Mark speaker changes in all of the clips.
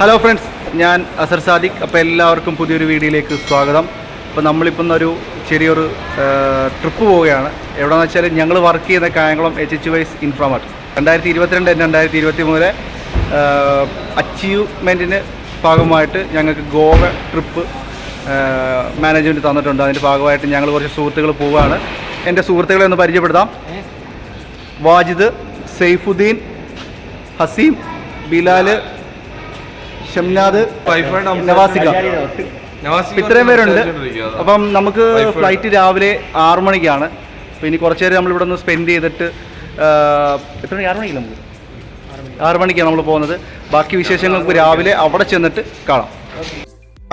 Speaker 1: Hello friends ഞാൻ അസർ സാദിഖ്. അപ്പോൾ എല്ലാവർക്കും പുതിയൊരു വീഡിയോയിലേക്ക് സ്വാഗതം. അപ്പോൾ നമ്മളിപ്പം ഒരു ചെറിയൊരു ട്രിപ്പ് പോവുകയാണ്. എവിടെയെന്ന് വെച്ചാൽ ഞങ്ങൾ വർക്ക് ചെയ്യുന്ന Kayamkulam H H Wise Inframart രണ്ടായിരത്തി ഇരുപത്തിരണ്ട് രണ്ടായിരത്തി ഇരുപത്തി മൂന്നിലെ അച്ചീവ്മെന്റിന് ഭാഗമായിട്ട് ഞങ്ങൾക്ക് ഗോവ ട്രിപ്പ് മാനേജ്മെന്റ് തന്നിട്ടുണ്ട്. അതിന്റെ ഭാഗമായിട്ട് ഞങ്ങൾ കുറച്ച് സുഹൃത്തുക്കൾ പോവുകയാണ്. എന്റെ സുഹൃത്തുക്കളെ ഒന്ന് പരിചയപ്പെടുത്താം. വാജിദ് സെയ്ഫുദ്ദീൻ ഹസീം ബിലാൽ ഷംനാദ് നവാസിക. ഇത്രയും പേരുണ്ട്. അപ്പം നമുക്ക് ഫ്ലൈറ്റ് രാവിലെ ആറു മണിക്കാണ്. അപ്പോൾ ഇനി കുറച്ച് നേരം നമ്മളിവിടെ ഒന്ന് സ്പെൻഡ് ചെയ്തിട്ട് എത്ര മണി? ആറു മണിക്കാണ് നമുക്ക്? ആറു മണിക്കാണ് നമ്മൾ പോകുന്നത്. ബാക്കി വിശേഷങ്ങൾക്ക് രാവിലെ അവിടെ ചെന്നിട്ട് കാണാം.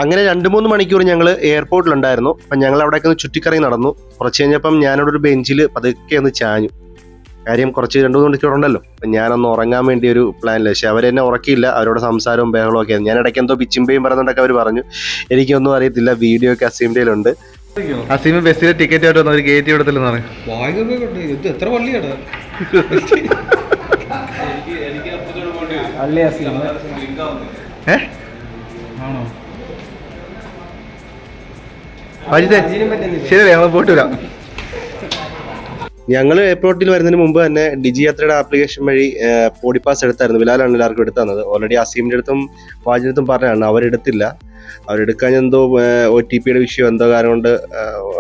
Speaker 2: അങ്ങനെ രണ്ട് മൂന്ന് മണിക്കൂർ ഞങ്ങൾ എയർപോർട്ടിലുണ്ടായിരുന്നു അപ്പം ഞങ്ങൾ അവിടെയൊക്കെ ഒന്ന് ചുറ്റിക്കറങ്ങി നടന്നു. കുറച്ച് കഴിഞ്ഞപ്പം ഞാനവിടെ ഒരു ബെഞ്ചിൽ പതുക്കെ ഒന്ന് ചാഞ്ഞു. കാര്യം കുറച്ച് രണ്ട് മൂന്ന് മണിക്കൂർ ഉണ്ടല്ലോ. അപ്പം ഞാനൊന്ന് ഉറങ്ങാൻ വേണ്ടി ഒരു പ്ലാനില്ല പക്ഷെ അവരെന്നെ ഉറക്കിയില്ല. അവരോട് സംസാരവും ബഹളവും ഒക്കെ ഞാൻ ഇടയ്ക്ക് എന്തോ പിച്ചിമ്പയും പറയുന്നുണ്ടൊക്കെ അവർ പറഞ്ഞു. എനിക്കൊന്നും അറിയത്തില്ല. വീഡിയോ ഒക്കെ അസീമിന്റെ ഉണ്ട്
Speaker 1: അസീമ ബസ്സിലെ ടിക്കറ്റ് ആയിട്ട് വന്ന് കയറ്റി ഗേറ്റ് കൊടുത്തില്ലെന്നാണ്
Speaker 3: വായുവൊക്കെ കൊണ്ട് ഇത് എത്ര
Speaker 1: ശരി ഞങ്ങൾ പോയിട്ട് വരാം.
Speaker 2: ഞങ്ങൾ എയർപോർട്ടിൽ വരുന്നതിന് മുമ്പ് തന്നെ ഡിജി യാത്രയുടെ ആപ്ലിക്കേഷൻ വഴി പോഡി പാസ് എടുത്തായിരുന്നു. ബിലാലാണ് എല്ലാവർക്കും എടുത്തു തന്നത്. ഓൾറെഡി അസീമിന്റെ അടുത്തും വാജിന്റെ അടുത്തും പറഞ്ഞതാണ്. അവരെടുത്തില്ല. അവരെടുക്കാൻ എന്തോ ഒ ടി പിയുടെ വിഷയം എന്തോ കാരണം കൊണ്ട്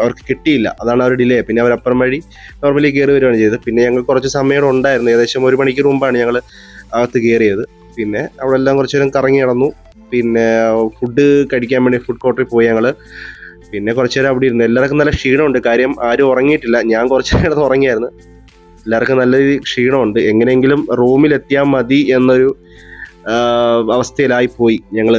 Speaker 2: അവർക്ക് കിട്ടിയില്ല. അതാണ് അവർ ഡിലേ പിന്നെ അവർ അപ്പുറം വഴി നോർമലി കയറി വരികയാണ് ചെയ്തത്. പിന്നെ ഞങ്ങൾ കുറച്ച് സമയം ഉണ്ടായിരുന്നു. ഏകദേശം ഒരു മണിക്കൂർ മുമ്പാണ് ഞങ്ങൾ അകത്ത് കയറിയത്. പിന്നെ അവിടെ എല്ലാം കുറച്ച് നേരം കറങ്ങി നടന്നു. പിന്നെ ഫുഡ് കഴിക്കാൻ വേണ്ടി ഫുഡ് കോർട്ടറിൽ പോയി ഞങ്ങൾ പിന്നെ കുറച്ചു നേരം അവിടെ ഇരുന്നു. എല്ലാവർക്കും നല്ല ക്ഷീണമുണ്ട്. കാര്യം ആരും ഉറങ്ങിയിട്ടില്ല. ഞാൻ കുറച്ച് നേരം ഉറങ്ങിയായിരുന്നു. എല്ലാവർക്കും നല്ല ക്ഷീണമുണ്ട്. എങ്ങനെയെങ്കിലും റൂമിൽ എത്തിയാൽ മതി എന്നൊരു അവസ്ഥയിലായി പോയി ഞങ്ങൾ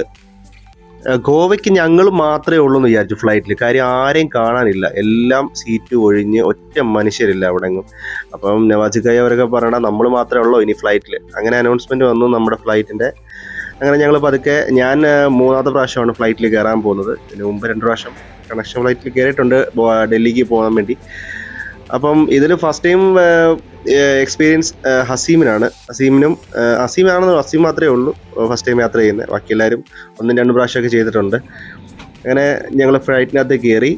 Speaker 2: ഗോവയ്ക്ക് ഞങ്ങൾ മാത്രമേ ഉള്ളൂ എന്ന് വിചാരിച്ചു ഫ്ലൈറ്റിൽ കാര്യം ആരെയും കാണാനില്ല. എല്ലാം സീറ്റ് ഒഴിഞ്ഞ് ഒറ്റ മനുഷ്യരില്ല അവിടെങ്ങും. അപ്പം നവാജിക്കായി അവരൊക്കെ പറയണ നമ്മൾ മാത്രമേ ഉള്ളൂ ഇനി ഫ്ലൈറ്റിൽ അങ്ങനെ അനൗൺസ്മെന്റ് വന്നു നമ്മുടെ ഫ്ലൈറ്റിന്റെ അങ്ങനെ ഞങ്ങൾ പതുക്കെ ഞാൻ മൂന്നാമത്തെ പ്രാവശ്യമാണ് ഫ്ലൈറ്റിൽ കയറാൻ പോകുന്നത്. ഇതിന് മുമ്പ് രണ്ട് പ്രാവശ്യം. കണക്ഷൻ ഫ്ലൈറ്റിൽ കയറിയിട്ടുണ്ട് ബോ- ഡൽഹിക്ക് പോകാൻ വേണ്ടി അപ്പം ഇതിൽ ഫസ്റ്റ് ടൈം എക്സ്പീരിയൻസ് ഹസീമിനാണ് ഹസീമിനും ആ, ഹസീമാണെന്ന് ഹസീം മാത്രമേ ഉള്ളൂ ഫസ്റ്റ് ടൈം യാത്ര ചെയ്യുന്നത് ബാക്കി എല്ലാവരും ഒന്നും രണ്ട് പ്രാവശ്യമൊക്കെ ചെയ്തിട്ടുണ്ട് അങ്ങനെ ഞങ്ങൾ ഫ്ലൈറ്റിനകത്ത് കയറി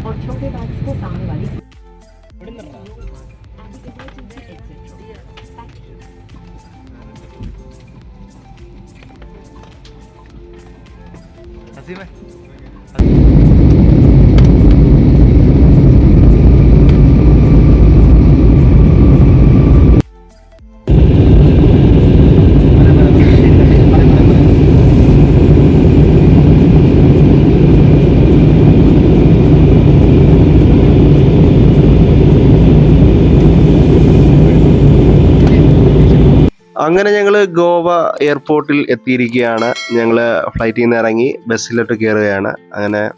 Speaker 4: और छोटे बैग्स को सामने वाली
Speaker 2: ഗോവ എയർപോർട്ടിൽ എത്തിയിരിക്കുകയാണ്. ഞങ്ങൾ ഫ്ലൈറ്റിൽ നിന്ന് ഇറങ്ങി ബസ്സിലോട്ട് കയറുകയാണ് അങ്ങനെ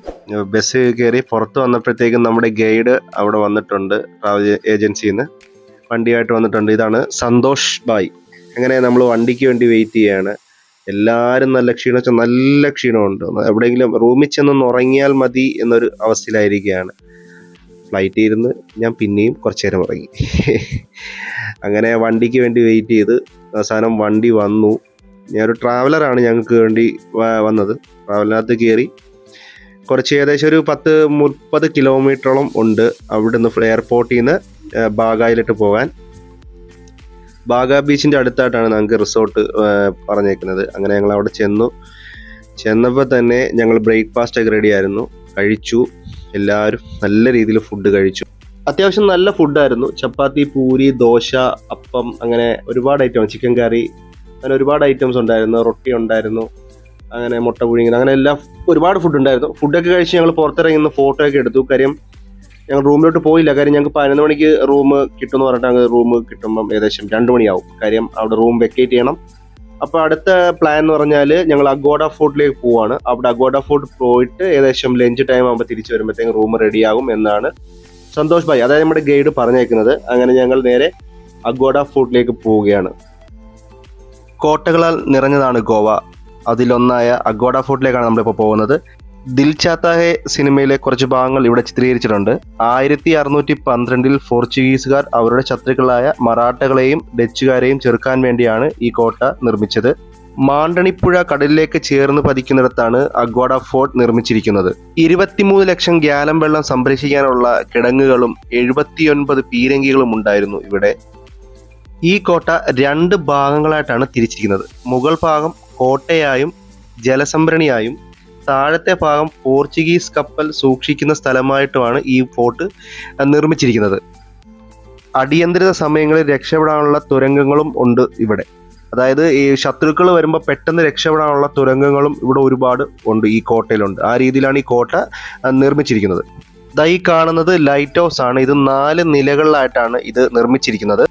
Speaker 2: ബസ് കയറി പുറത്ത് വന്നപ്പോഴത്തേക്കും നമ്മുടെ ഗൈഡ് അവിടെ വന്നിട്ടുണ്ട് ട്രാവൽ ഏജൻസിയിൽ നിന്ന് വണ്ടിയായിട്ട് വന്നിട്ടുണ്ട്. ഇതാണ് സന്തോഷ് ബായ് അങ്ങനെ നമ്മൾ വണ്ടിക്ക് വേണ്ടി വെയിറ്റ് ചെയ്യാണ്. എല്ലാവരും നല്ല ക്ഷീണം വെച്ചാൽ നല്ല ക്ഷീണമുണ്ട്. എവിടെയെങ്കിലും റൂമിൽ ചെന്നൊന്ന് ഉറങ്ങിയാൽ മതി എന്നൊരു അവസ്ഥയിലായിരിക്കുകയാണ്. ഫ്ലൈറ്റിൽ ഇരുന്ന് ഞാൻ പിന്നെയും കുറച്ചു നേരം ഉറങ്ങി. അങ്ങനെ വണ്ടിക്ക് വേണ്ടി വെയിറ്റ് ചെയ്ത് അവസാനം വണ്ടി വന്നു. ഞാനൊരു ട്രാവലറാണ് ഞങ്ങൾക്ക് വേണ്ടി വന്നത്. ട്രാവലറിനകത്ത് കയറി കുറച്ച് ഏകദേശം ഒരു പത്ത് മുപ്പത് കിലോമീറ്ററോളം ഉണ്ട്. അവിടെ നിന്ന് എയർപോർട്ടിൽ നിന്ന് ബാഗായിലിട്ട് പോകാൻ. ബാഗ ബീച്ചിന്റെ അടുത്തായിട്ടാണ് ഞങ്ങൾക്ക് റിസോർട്ട് പറഞ്ഞേക്കുന്നത്. അങ്ങനെ ഞങ്ങൾ അവിടെ ചെന്നു. ചെന്നപ്പോൾ തന്നെ ഞങ്ങൾ ബ്രേക്ക്ഫാസ്റ്റ് ഒക്കെ റെഡി ആയിരുന്നു. കഴിച്ചു. എല്ലാവരും നല്ല രീതിയിൽ ഫുഡ് കഴിച്ചു. അത്യാവശ്യം നല്ല ഫുഡായിരുന്നു ചപ്പാത്തി പൂരി ദോശ അപ്പം അങ്ങനെ ഒരുപാട് ഐറ്റംസ് ചിക്കൻ കറി അങ്ങനെ ഒരുപാട് ഐറ്റംസ് ഉണ്ടായിരുന്നു. റൊട്ടി ഉണ്ടായിരുന്നു. അങ്ങനെ മുട്ട പുഴുങ്ങിയത് അങ്ങനെ എല്ലാം ഒരുപാട് ഫുഡ് ഉണ്ടായിരുന്നു. ഫുഡൊക്കെ കഴിച്ച് ഞങ്ങൾ പുറത്തിറങ്ങി നിന്ന് ഫോട്ടോ ഒക്കെ എടുത്തു. കാര്യം ഞങ്ങൾ റൂമിലോട്ട് പോയില്ല. കാര്യം ഞങ്ങൾക്ക് പതിനൊന്ന് മണിക്ക് റൂം കിട്ടുമെന്ന് പറഞ്ഞിട്ട് ഞങ്ങൾ റൂം കിട്ടുമ്പം ഏകദേശം രണ്ട് മണിയാവും. കാര്യം അവിടെ റൂം വെക്കേറ്റ് ചെയ്യണം. അപ്പോൾ അടുത്ത പ്ലാൻ എന്ന് പറഞ്ഞാൽ ഞങ്ങൾ അഗോഡ ഫോർട്ടിലേക്ക് പോവാണ്. അവിടെ അഗോഡ ഫോർട്ട് പോയിട്ട് ഏകദേശം ലഞ്ച് ടൈം ആകുമ്പോൾ തിരിച്ച് വരുമ്പോഴത്തേക്കും റൂം റെഡിയാകും എന്നാണ് സന്തോഷ് ഭായ് അതായത് നമ്മുടെ ഗൈഡ് പറഞ്ഞേക്കുന്നത് അങ്ങനെ ഞങ്ങൾ നേരെ അഗോഡ ഫോർട്ടിലേക്ക് പോവുകയാണ്. കോട്ടകളാൽ നിറഞ്ഞതാണ് ഗോവ. അതിലൊന്നായ അഗോഡ ഫോർട്ടിലേക്കാണ് നമ്മളിപ്പോൾ പോകുന്നത്. ദിൽ ചാത്താഹെ സിനിമയിലെ കുറച്ച് ഭാഗങ്ങൾ ഇവിടെ ചിത്രീകരിച്ചിട്ടുണ്ട്. ആയിരത്തി അറുന്നൂറ്റി പന്ത്രണ്ടിൽ പോർച്ചുഗീസുകാർ അവരുടെ ശത്രുക്കളായ മറാഠകളെയും ഡച്ചുകാരെയും ചെറുക്കാൻ വേണ്ടിയാണ് ഈ കോട്ട നിർമ്മിച്ചത്. മാണ്ടണിപ്പുഴ കടലിലേക്ക് ചേർന്ന് പതിക്കുന്നിടത്താണ് അഗ്വാഡ ഫോർട്ട് നിർമ്മിച്ചിരിക്കുന്നത്. ഇരുപത്തിമൂന്ന് ലക്ഷം ഗ്യാലം വെള്ളം സംരക്ഷിക്കാനുള്ള കിടങ്ങുകളും എഴുപത്തിയൊൻപത് പീരങ്കികളും ഉണ്ടായിരുന്നു ഇവിടെ. ഈ കോട്ട രണ്ട് ഭാഗങ്ങളായിട്ടാണ് തിരിച്ചിരിക്കുന്നത്. മുഗൾ ഭാഗം കോട്ടയായും ജലസംഭരണിയായും താഴത്തെ ഭാഗം പോർച്ചുഗീസ് കപ്പൽ സൂക്ഷിക്കുന്ന സ്ഥലമായിട്ടുമാണ് ഈ ഫോർട്ട് നിർമ്മിച്ചിരിക്കുന്നത്. അടിയന്തര സമയങ്ങളിൽ രക്ഷപ്പെടാനുള്ള തുരങ്കങ്ങളും ഉണ്ട് ഇവിടെ. അതായത് ഈ ശത്രുക്കൾ വരുമ്പോൾ പെട്ടെന്ന് രക്ഷപ്പെടാനുള്ള തുരങ്കങ്ങളും ഇവിടെ ഒരുപാട് ഉണ്ട് ഈ കോട്ടയിലുണ്ട്. ആ രീതിയിലാണ് ഈ കോട്ട നിർമ്മിച്ചിരിക്കുന്നത്. ഈ കാണുന്നത് ലൈറ്റ് ഹൗസ് ആണ്. ഇത് നാല് നിലകളിലായിട്ടാണ് ഇത് നിർമ്മിച്ചിരിക്കുന്നത്.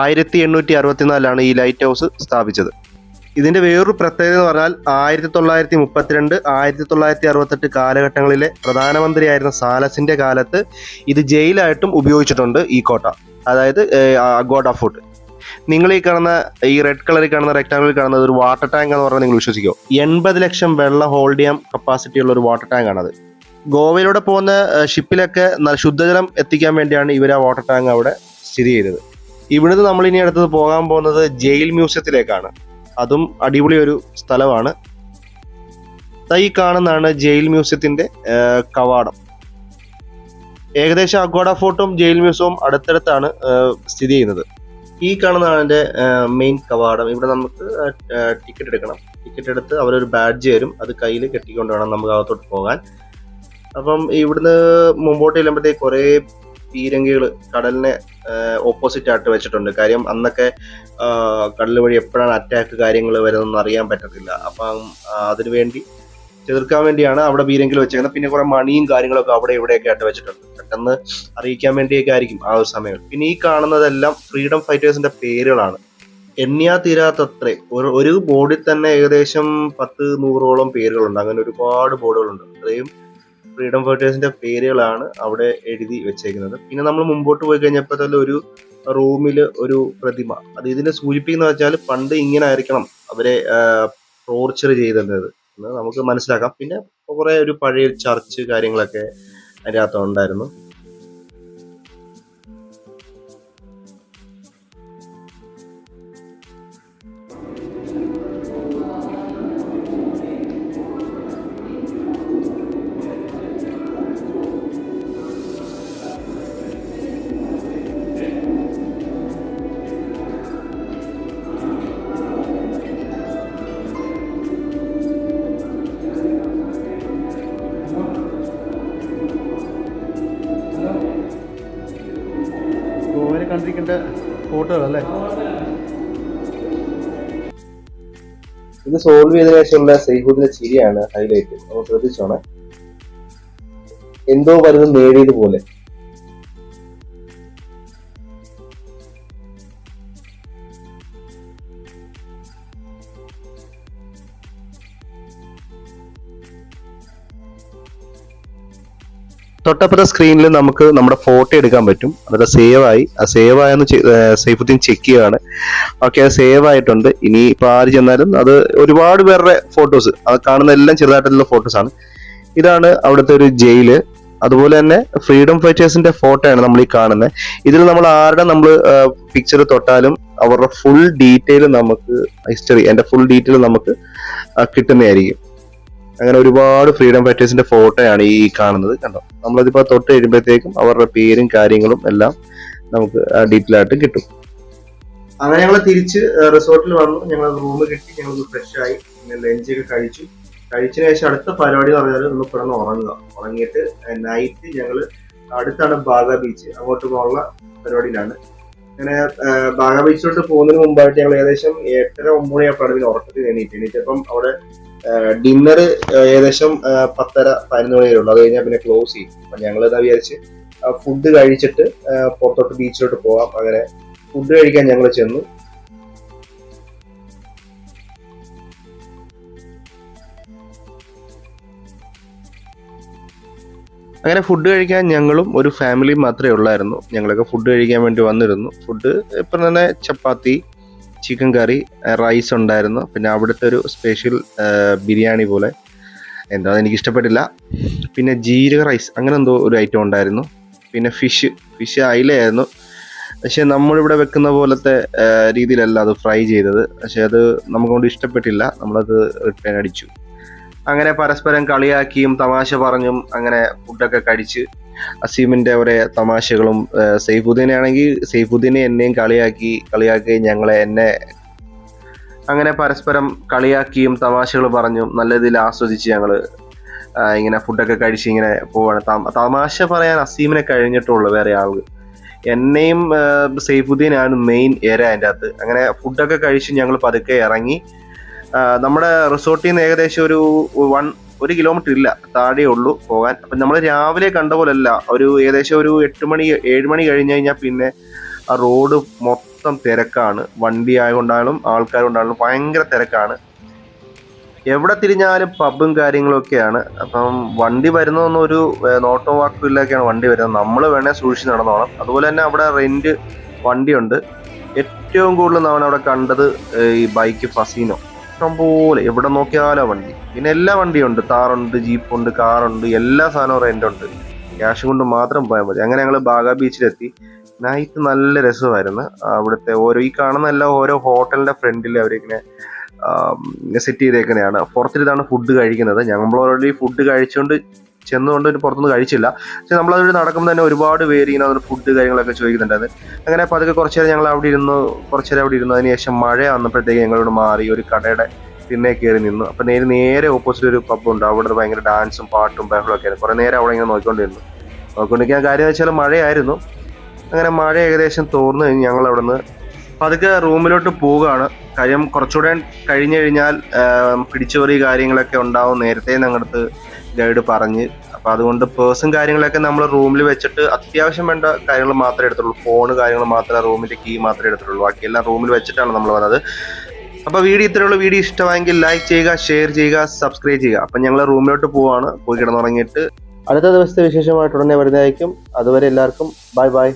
Speaker 2: ആയിരത്തി എണ്ണൂറ്റി അറുപത്തിനാലാണ് ഈ ലൈറ്റ് ഹൗസ് സ്ഥാപിച്ചത്. ഇതിന്റെ വേറൊരു പ്രത്യേകത എന്ന് പറഞ്ഞാൽ ആയിരത്തി തൊള്ളായിരത്തി മുപ്പത്തിരണ്ട് ആയിരത്തി തൊള്ളായിരത്തി അറുപത്തെട്ട് കാലഘട്ടങ്ങളിലെ പ്രധാനമന്ത്രിയായിരുന്ന സാലസിന്റെ കാലത്ത് ഇത് ജയിലായിട്ടും ഉപയോഗിച്ചിട്ടുണ്ട് ഈ കോട്ട. അതായത് അഗോഡ ഫോർട്ട്. നിങ്ങൾ ഈ കാണുന്ന ഈ റെഡ് കളറിൽ കാണുന്ന റെക്ടാങ്കിളിൽ കാണുന്നത് ഒരു വാട്ടർ ടാങ്ക് എന്ന് പറഞ്ഞാൽ നിങ്ങൾ വിശ്വസിക്കോ. എൺപത് ലക്ഷം വെള്ളം ഹോൾഡ് ചെയ്യാൻ കപ്പാസിറ്റി ഉള്ള ഒരു വാട്ടർ ടാങ്ക് ആണത്. ഗോവയിലൂടെ പോകുന്ന ഷിപ്പിലൊക്കെ ശുദ്ധജലം എത്തിക്കാൻ വേണ്ടിയാണ് ഇവർ ആ വാട്ടർ ടാങ്ക് അവിടെ സ്ഥിതി ചെയ്തത്. ഇവിടുന്ന് നമ്മൾ ഇനി അടുത്തത് പോകാൻ പോകുന്നത് ജയിൽ മ്യൂസിയത്തിലേക്കാണ് അതും അടിപൊളി ഒരു സ്ഥലമാണ്. തൈ കാണുന്നതാണ് ജയിൽ മ്യൂസിയത്തിന്റെ കവാടം. ഏകദേശം അഗോഡ ഫോർട്ടും ജയിൽ മ്യൂസിയവും അടുത്തടുത്താണ് സ്ഥിതി ചെയ്യുന്നത്. ഈ കാണുന്നതാണ് എന്റെ മെയിൻ കവാടം. ഇവിടെ നമുക്ക് ടിക്കറ്റ് എടുക്കണം. ടിക്കറ്റ് എടുത്ത് അവരൊരു ബാഡ്ജ് തരും. അത് കയ്യിൽ കെട്ടിക്കൊണ്ട് വേണം നമുക്ക് അകത്തോട്ട് പോകാൻ. അപ്പം ഇവിടുന്ന് മുമ്പോട്ട് ചെല്ലുമ്പോഴത്തേക്ക് കുറേ പീരങ്കികൾ കടലിനെ ഓപ്പോസിറ്റ് ആയിട്ട് വെച്ചിട്ടുണ്ട്. കാര്യം അന്നൊക്കെ കടൽ വഴി എപ്പോഴാണ് അറ്റാക്ക് കാര്യങ്ങൾ വരുന്നതെന്ന് അറിയാൻ പറ്റത്തില്ല. അപ്പം ആ, ചെറുക്കാൻ വേണ്ടിയാണ് അവിടെ ബീരങ്കിൽ വെച്ചേക്കുന്നത്. പിന്നെ കുറെ മണിയും കാര്യങ്ങളൊക്കെ അവിടെ ഇവിടെയൊക്കെ ആയിട്ട് വെച്ചിട്ടുണ്ട്. പെട്ടെന്ന് അറിയിക്കാൻ വേണ്ടിയൊക്കെ ആയിരിക്കും ആ ഒരു സമയം. പിന്നെ ഈ കാണുന്നതെല്ലാം ഫ്രീഡം ഫൈറ്റേഴ്സിന്റെ പേരുകളാണ്. എണ്ണിയാ തീരാത്തത്രേ. ഒരു ഒരു ബോർഡിൽ തന്നെ ഏകദേശം പത്ത് നൂറോളം പേരുകളുണ്ട്. അങ്ങനെ ഒരുപാട് ബോർഡുകളുണ്ട്. അത്രയും ഫ്രീഡം ഫൈറ്റേഴ്സിന്റെ പേരുകളാണ് അവിടെ എഴുതി വെച്ചേക്കുന്നത്. പിന്നെ നമ്മൾ മുമ്പോട്ട് പോയി കഴിഞ്ഞപ്പോൾ തന്നെ ഒരു റൂമിൽ ഒരു പ്രതിമ. അത് ഇതിനെ സൂചിപ്പിക്കുന്ന വെച്ചാൽ പണ്ട് ഇങ്ങനെ ആയിരിക്കണം അവരെ ടോർച്ചർ ചെയ്തിരുന്നത് എന്ന് നമുക്ക് മനസ്സിലാക്കാം. പിന്നെ കുറെ ഒരു പഴയ ചർച്ച് കാര്യങ്ങളൊക്കെ അതിന്റെ അകത്ത് ഉണ്ടായിരുന്നു.
Speaker 1: ഗോവയിൽ ഫോട്ടോ അല്ലേ?
Speaker 2: ഇത് സോൾവ് ചെയ്തതിനു ശേഷമുള്ള സൈഹുദിന്റെ ചിരിയാണ് ഹൈലൈറ്റ് നമ്മൾ ശ്രദ്ധിച്ചോണേ. എന്തോ വരുന്നത് നേടിയതുപോലെ തൊട്ടപ്പുറത്തെ സ്ക്രീനിൽ നമുക്ക് നമ്മുടെ ഫോട്ടോ എടുക്കാൻ പറ്റും. അതൊക്കെ സേവ് ആയി. ആ സേവ് ആയെന്ന് സൈഫുദ്ദീൻ ചെക്ക് ചെയ്യുകയാണ് ഓക്കെ അത് സേവ് ആയിട്ടുണ്ട്. ഇനി ഇപ്പൊ ആര് ചെന്നാലും അത് ഒരുപാട് പേരുടെ ഫോട്ടോസ് അത് കാണുന്ന എല്ലാം ചെറുതായിട്ടുള്ള ഫോട്ടോസ് ആണ്. ഇതാണ് അവിടുത്തെ ഒരു ജയിൽ അതുപോലെ തന്നെ ഫ്രീഡം ഫൈറ്റേഴ്സിന്റെ ഫോട്ടോ ആണ് നമ്മൾ ഈ കാണുന്നത്. ഇതിൽ നമ്മൾ ആരുടെ നമ്മൾ പിക്ചർ തൊട്ടാലും അവരുടെ ഫുൾ ഡീറ്റെയിൽ നമുക്ക് ഹിസ്റ്ററി അതിന്റെ ഫുൾ ഡീറ്റെയിൽ നമുക്ക് കിട്ടുന്നതായിരിക്കും. അങ്ങനെ ഒരുപാട് ഫ്രീഡം ഫൈറ്റേഴ്സിന്റെ ഫോട്ടോയാണ് ഈ കാണുന്നത്. കണ്ടോ? നമ്മളതിപ്പോ തൊട്ട് കഴിയുമ്പോഴത്തേക്കും അവരുടെ പേരും കാര്യങ്ങളും എല്ലാം നമുക്ക് ഡീറ്റെയിൽ ആയിട്ട് കിട്ടും. അങ്ങനെ ഞങ്ങൾ തിരിച്ച് റിസോർട്ടിൽ വന്നു. ഞങ്ങൾ റൂം കിട്ടി. ഞങ്ങൾ ഫ്രഷ് ആയി. ലഞ്ച് ഒക്കെ കഴിച്ചു. കഴിച്ചതിന് ശേഷം അടുത്ത പരിപാടി എന്ന് പറഞ്ഞാൽ ഒന്ന് കിടന്ന് ഉറങ്ങുക. ഉറങ്ങിയിട്ട് നൈറ്റ് ഞങ്ങൾ അടുത്താണ് ബാഗ ബീച്ച് അങ്ങോട്ട് പോകാനുള്ള പരിപാടിയിലാണ്. അങ്ങനെ ബാഗ ബീച്ചിലോട്ട് പോകുന്നതിന് മുമ്പായിട്ട് ഞങ്ങൾ ഏകദേശം എട്ടര ഒമ്പത് മണിയായപ്പോഴാണ് പിന്നെ ഉറക്കത്തിൽ എണീറ്റ്. എണീറ്റപ്പം അവിടെ ഡിന്നർ ഏകദേശം പത്തര പതിനൊന്ന് മണി വരെയുള്ളൂ. അത് കഴിഞ്ഞാൽ പിന്നെ ക്ലോസ് ചെയ്യും. അപ്പൊ ഞങ്ങൾ ഇതാ വിചാരിച്ച് ഫുഡ് കഴിച്ചിട്ട് പുറത്തോട്ട് ബീച്ചിലോട്ട് പോവാം. അങ്ങനെ ഫുഡ് കഴിക്കാൻ ഞങ്ങൾ ചെന്നു. അങ്ങനെ ഫുഡ് കഴിക്കാൻ ഞങ്ങളും ഒരു ഫാമിലിയും മാത്രമേ ഉള്ളായിരുന്നു. ഞങ്ങളൊക്കെ ഫുഡ് കഴിക്കാൻ വേണ്ടി വന്നിരുന്നു. ഫുഡ് ഇപ്പം തന്നെ ചപ്പാത്തി ചിക്കൻ കറി റൈസ് ഉണ്ടായിരുന്നു. പിന്നെ അവിടുത്തെ ഒരു സ്പെഷ്യൽ ബിരിയാണി പോലെ. എന്താ എനിക്ക് ഇഷ്ടപ്പെട്ടില്ല. പിന്നെ ജീരക റൈസ് അങ്ങനെ എന്തോ ഒരു ഐറ്റം ഉണ്ടായിരുന്നു. പിന്നെ ഫിഷ് ഫിഷ് അയിലയായിരുന്നു. പക്ഷെ നമ്മളിവിടെ വെക്കുന്ന പോലത്തെ രീതിയിലല്ല അത് ഫ്രൈ ചെയ്തത്. പക്ഷെ അത് നമുക്കൊണ്ട് ഇഷ്ടപ്പെട്ടില്ല. നമ്മളത് റിട്ടേൺ അടിച്ചു. അങ്ങനെ പരസ്പരം കളിയാക്കിയും തമാശ പറഞ്ഞും അങ്ങനെ ഫുഡൊക്കെ കഴിച്ച് അസീമിന്റെ ഒരേ തമാശകളും സൈഫുദ്ദീനെ ആണെങ്കിൽ സൈഫുദ്ദീനെ എന്നെയും കളിയാക്കി കളിയാക്കി ഞങ്ങളെ എന്നെ അങ്ങനെ പരസ്പരം കളിയാക്കിയും തമാശകൾ പറഞ്ഞും നല്ല രീതിയിൽ ആസ്വദിച്ച് ഞങ്ങൾ ഇങ്ങനെ ഫുഡൊക്കെ കഴിച്ച് ഇങ്ങനെ പോവാണ്. തമാശ പറയാൻ അസീമിനെ കഴിഞ്ഞിട്ടുള്ളൂ വേറെ ആൾക്ക് എന്നെയും സെയ്ഫുദ്ദീനാണ് മെയിൻ ഏര അതിന്റെ അകത്ത്. അങ്ങനെ ഫുഡൊക്കെ കഴിച്ച് ഞങ്ങൾ പതുക്കെ ഇറങ്ങി നമ്മുടെ റിസോർട്ടിൽ നിന്ന് ഏകദേശം ഒരു വൺ ഒരു കിലോമീറ്റർ ഇല്ല താഴെ ഉള്ളൂ പോകാൻ. അപ്പം നമ്മൾ രാവിലെ കണ്ട പോലല്ല ഒരു ഏകദേശം ഒരു എട്ട് മണി ഏഴ് മണി കഴിഞ്ഞ് കഴിഞ്ഞാൽ പിന്നെ ആ റോഡ് മൊത്തം തിരക്കാണ്. വണ്ടി ആയതുകൊണ്ടാലും ആൾക്കാരുണ്ടായാലും ഭയങ്കര തിരക്കാണ്. എവിടെ തിരിഞ്ഞാലും പബ്ബും കാര്യങ്ങളും ഒക്കെയാണ്. അപ്പം വണ്ടി വരുന്നതൊന്നും ഒരു ഏഹ്, നോട്ടവും വാക്കിലൊക്കെയാണ് വണ്ടി വരുന്നത്. നമ്മൾ വേണേൽ സൂക്ഷിച്ച് നടന്നോണം അതുപോലെ തന്നെ അവിടെ റെന്റ് വണ്ടിയുണ്ട്. ഏറ്റവും കൂടുതൽ നമ്മൾ അവിടെ കണ്ടത് ഈ ബൈക്ക് ഫസീനോ ഇഷ്ടംപോലെ എവിടെ നോക്കിയാലോ വണ്ടി. പിന്നെ എല്ലാ വണ്ടിയും ഉണ്ട് താറുണ്ട് ജീപ്പുണ്ട് കാറുണ്ട് എല്ലാ സാധനവും റെന്റ് ഉണ്ട്. ക്യാഷ് കൊണ്ട് മാത്രം പോയാൽ മതി. അങ്ങനെ ഞങ്ങൾ ബാഗ ബീച്ചിലെത്തി നൈറ്റ് നല്ല രസമായിരുന്നു. അവിടുത്തെ ഓരോ ഈ കാണുന്ന എല്ലാ ഓരോ ഹോട്ടലിന്റെ ഫ്രണ്ടിൽ അവരിങ്ങനെ സെറ്റ് ചെയ്തേക്കുന്നതാണ് പുറത്തിരുന്നാണ് ഫുഡ് കഴിക്കുന്നത്. ഞങ്ങൾ ഓൾറെഡി ഫുഡ് കഴിച്ചുകൊണ്ട് ചെന്നുകൊണ്ട് ഒരു പുറത്തുനിന്ന് കഴിച്ചില്ല. പക്ഷെ നമ്മളതൊരു നടക്കുമ്പോൾ തന്നെ ഒരുപാട് പേര് ഇങ്ങനെ അതിന് ഫുഡ് കാര്യങ്ങളൊക്കെ ചോദിക്കുന്നുണ്ടായിരുന്നു. അങ്ങനെ പതുക്കെ കുറച്ച് നേരം ഞങ്ങൾ അവിടെ ഇരുന്നു. കുറച്ച് നേരം അവിടെ ഇരുന്നു. അതിന് ശേഷം മഴ വന്നപ്പോഴത്തേക്ക് ഞങ്ങളോട് മാറി ഒരു കടയുടെ പിന്നെ കയറി നിന്നു. അപ്പം നേരെ നേരെ ഓപ്പോസിറ്റ് ഒരു പബ്ബ് ഉണ്ട്. അവിടെ ഭയങ്കര ഡാൻസും പാട്ടും ബഹളവും ഒക്കെ ആയിരുന്നു. കുറേ നേരം അവിടെ ഇങ്ങനെ നോക്കിക്കൊണ്ടിരുന്നു. നോക്കിക്കൊണ്ടിരിക്കാൻ കാര്യം എന്ന് വെച്ചാൽ മഴയായിരുന്നു. അങ്ങനെ മഴ ഏകദേശം തോർന്നു കഴിഞ്ഞ് ഞങ്ങൾ അവിടെ നിന്ന് പതുക്കെ റൂമിലോട്ട് പോവുകയാണ്. കാര്യം കുറച്ചുകൂടെ കഴിഞ്ഞു കഴിഞ്ഞാൽ പിടിച്ചുപറി കാര്യങ്ങളൊക്കെ ഉണ്ടാവും നേരത്തെ ഞങ്ങളടുത്ത് ഗൈഡ് പറഞ്ഞ്. അപ്പോൾ അതുകൊണ്ട് പേഴ്സും കാര്യങ്ങളൊക്കെ നമ്മൾ റൂമിൽ വെച്ചിട്ട് അത്യാവശ്യം വേണ്ട കാര്യങ്ങൾ മാത്രമേ എടുത്തുള്ളൂ ഫോൺ കാര്യങ്ങൾ മാത്രമേ റൂമിന്റെ കീ മാത്രമേ എടുത്തിട്ടുള്ളൂ. ബാക്കിയെല്ലാം റൂമിൽ വെച്ചിട്ടാണ് നമ്മൾ വന്നത്. അപ്പോൾ വീഡിയോ ഇത്രയുള്ള വീഡിയോ ഇഷ്ടമായെങ്കിൽ ലൈക്ക് ചെയ്യുക ഷെയർ ചെയ്യുക സബ്സ്ക്രൈബ് ചെയ്യുക. അപ്പം ഞങ്ങൾ റൂമിലോട്ട് പോവാണ്. പോയി കിടന്നുറങ്ങിയിട്ട്. അടുത്ത ദിവസത്തെ വിശേഷമായിട്ട് ഉടനെ വരുന്നതായിരിക്കും. അതുവരെ എല്ലാവർക്കും ബൈ ബൈ